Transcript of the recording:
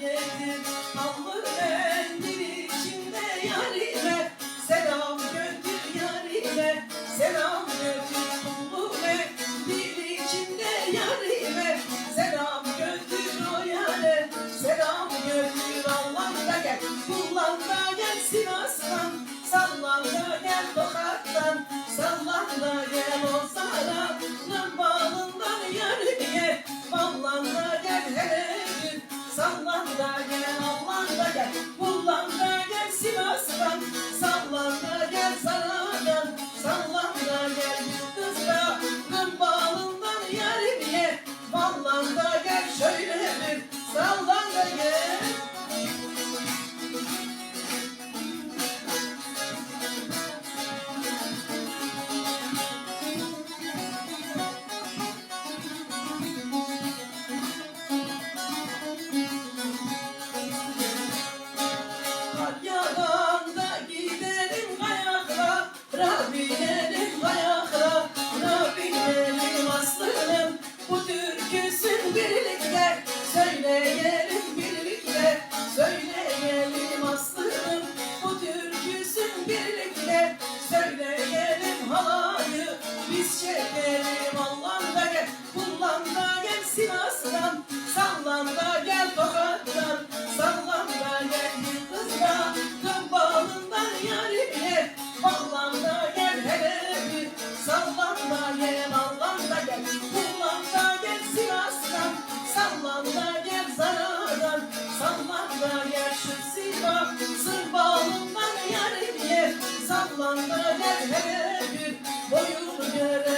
getir Allı içinde yarime Selam götür yarime Selam götür Allı mendili içinde yarime Selam götür o yare Selam götür Allah da gel Kullan da gel Sivas'tan Sallan da gel Tokat'tan Sallan da gel Ozan'a söyleyelim halayı. Biz çekelim. Allah'ım da gel, kullan da gel Sivas'tan, gel Tokat'tan, sallan da gel Yıldız'da, kın bağından yarine, ballan gel hele bir, sallan da gel Allah'ım da gel, kullan gel Sivas'tan, sallan Zara'dan, sallan sallan da gel hele bir, boyunu görem